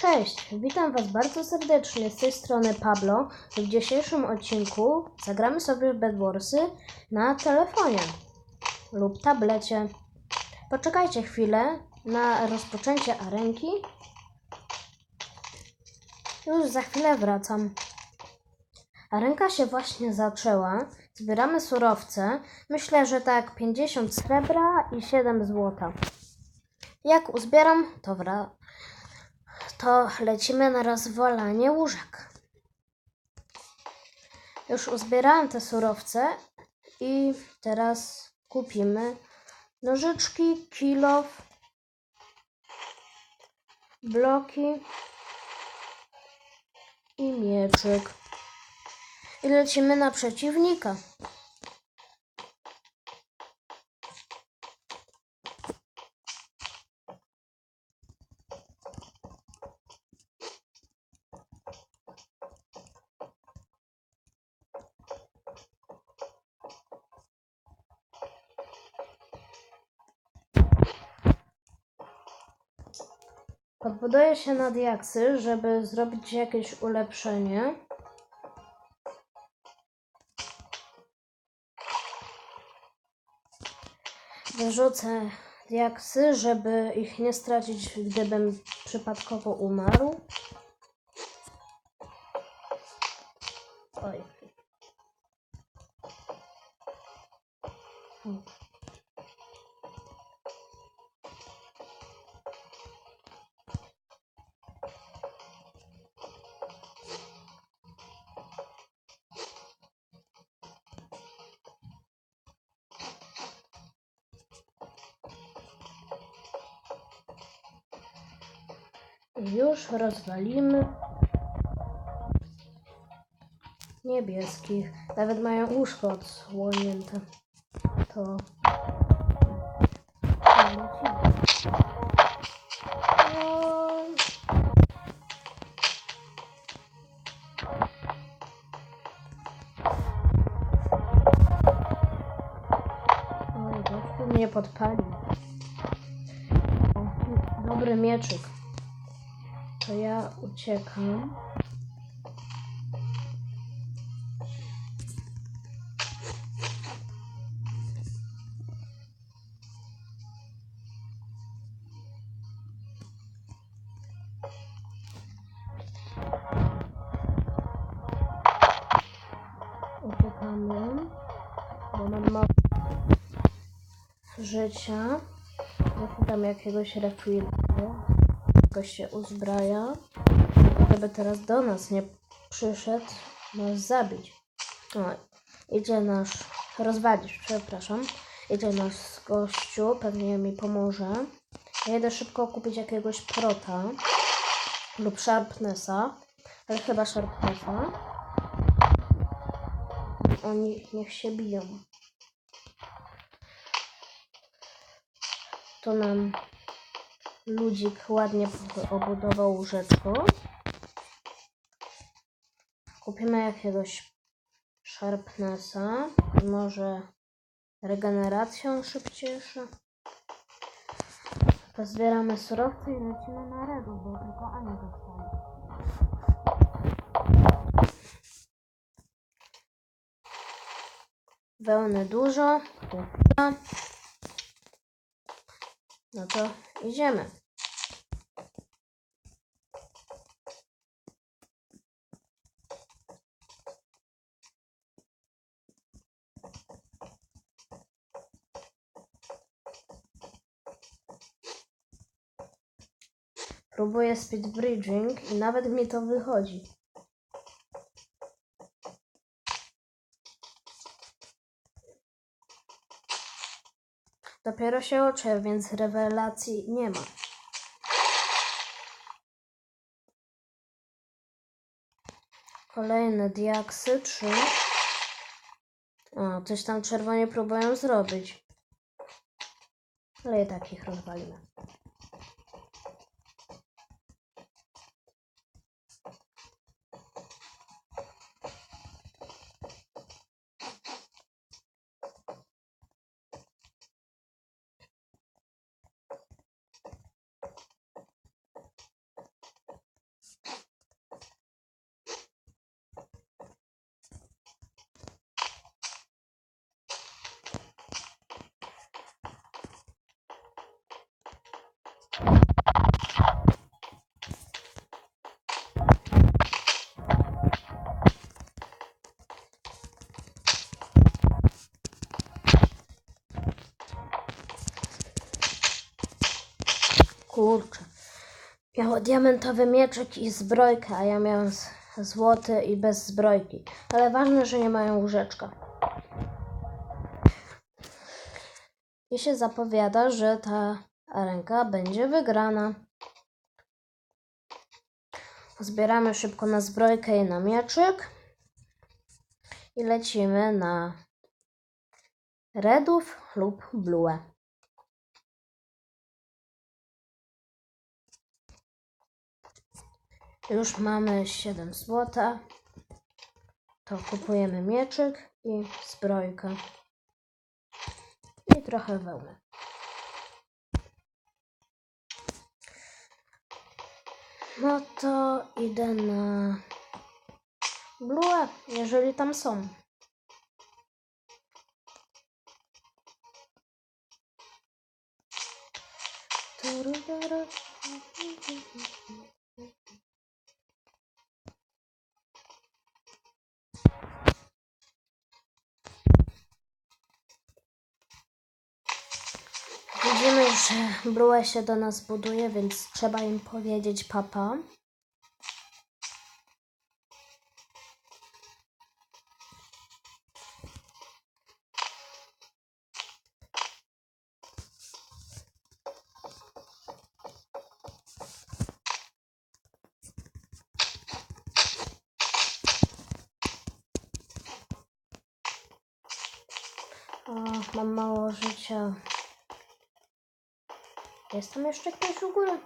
Cześć, witam Was bardzo serdecznie z tej strony Pablo. W dzisiejszym odcinku zagramy sobie w Bedwarsy na telefonie lub tablecie. Poczekajcie chwilę na rozpoczęcie arenki. Już za chwilę wracam. Arenka się właśnie zaczęła. Zbieramy surowce. Myślę, że tak 50 srebra i 7 złota. Jak uzbieram, to wra- to lecimy na rozwalanie łóżek. Już uzbierałem te surowce i teraz kupimy nożyczki, kilof, bloki i mieczyk. I lecimy na przeciwnika. Podbuduję się na diaksy, żeby zrobić jakieś ulepszenie. Wyrzucę diaksy, żeby ich nie stracić, gdybym przypadkowo umarł. Oj. Hmm. Już rozwalimy niebieskich. Nawet mają łóżko odsłonięte. To. Mnie podpalił. Dobry mieczyk. To ja uciekam. Uciekamy, mam życia. Zapytam jakiegoś refila. Jakoś się uzbraja. Żeby teraz do nas nie przyszedł, nas zabić. O, idzie nasz, rozwalić, przepraszam. Idzie nasz gościu, pewnie mi pomoże. Ja jedę szybko kupić jakiegoś prota lub sharpnessa, ale chyba sharpnessa. Oni niech się biją. To nam ludzik ładnie obudował łóżeczko. Kupimy jakiegoś sharpnessa. Może regeneracją szybciejsze. Pozbieramy surowce i lecimy na redu, bo tylko Ani zostaje. Wełny dużo. No to idziemy. Próbuję speed bridging i nawet mi to wychodzi. Dopiero się uczę, więc rewelacji nie ma. Kolejne diaksy, trzy. O, coś tam czerwonie próbują zrobić. Ale i tak ich rozwalimy. Kurczę. Miało diamentowy mieczyk i zbrojkę, a ja miałem złoty i bez zbrojki. Ale ważne, że nie mają łóżeczka. I się zapowiada, że ta ręka będzie wygrana. Zbieramy szybko na zbrojkę i na mieczyk. I lecimy na redów lub blue. Już mamy 7 złota. To kupujemy mieczyk i zbrojkę. I trochę wełny. No to idę na Blue, jeżeli tam są. Że się do nas buduje, więc trzeba im powiedzieć papa. Mam mało życia. Jest tam jeszcze ktoś u góry?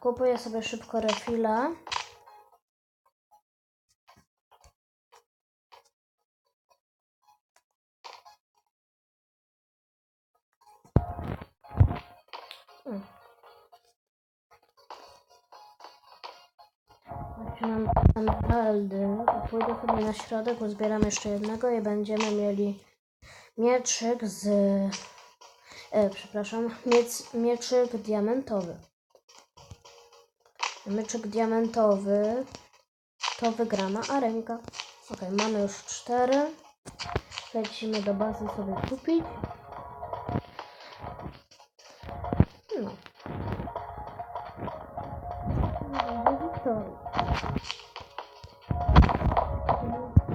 Kupuję sobie szybko refila. Hmm. Zaczynam emeraldy. Pójdę sobie na środek, uzbieram jeszcze jednego i będziemy mieli mieczyk z. E, przepraszam, miec, mieczyk diamentowy. Mieczyk diamentowy to wygrana arenka. Ok, mamy już cztery. Lecimy do bazy sobie kupić. No.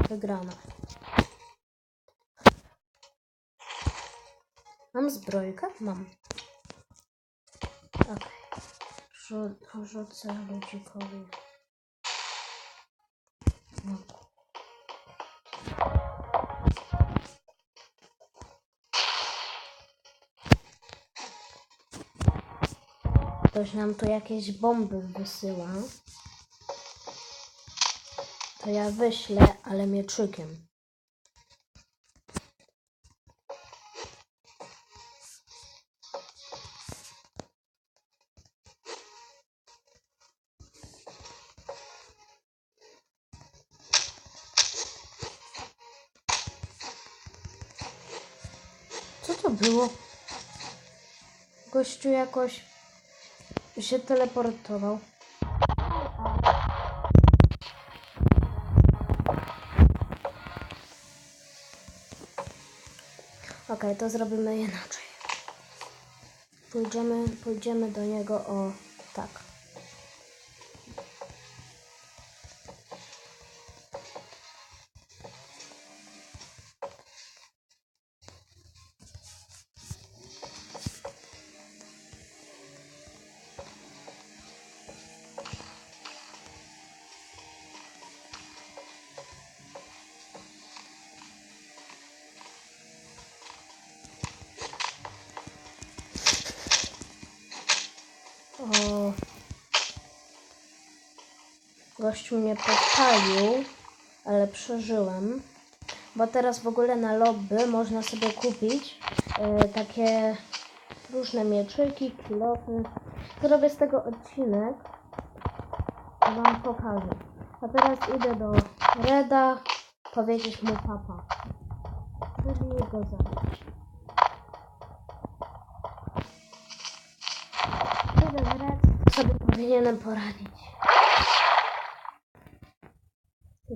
Wygrana. Mam zbrojkę? Mam. Okej. Rzu- Rzucę ludzikowi. No. Ktoś nam tu jakieś bomby wysyła. To ja wyślę, ale mieczykiem. To było? Gościu jakoś się teleportował. Okej, to zrobimy inaczej. Pójdziemy, pójdziemy do niego o tak. Gościu mnie podpalił, ale przeżyłem. Bo teraz w ogóle na lobby można sobie kupić e, takie różne mieczyki, kilofy. Zrobię z tego odcinek i wam pokażę. A teraz idę do Reda powiedzieć mu papa. Czyli go zabić. Jeden Red sobie powinienem poradzić.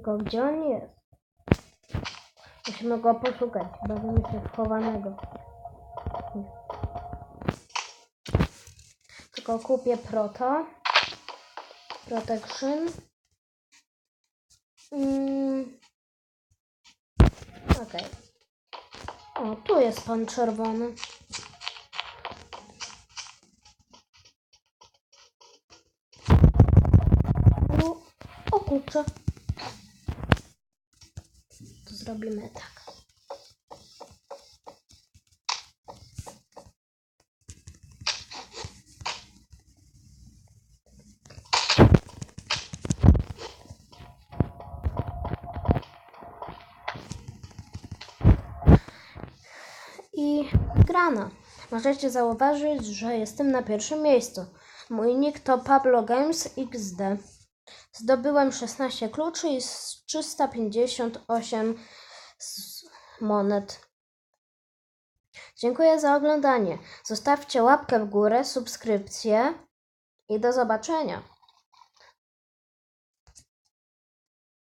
Tylko gdzie on jest? Musimy go poszukać. Bawimy się wchowanego. Tylko kupię proto. Protection. Mm. Okej. O, tu jest pan czerwony. No, o kurczę. Zrobimy tak. I grana. Możecie zauważyć, że jestem na pierwszym miejscu. Mój nick to Pablo Games XD. Zdobyłem 16 kluczy i z 358 s- monet. Dziękuję za oglądanie. Zostawcie łapkę w górę, subskrypcję i do zobaczenia.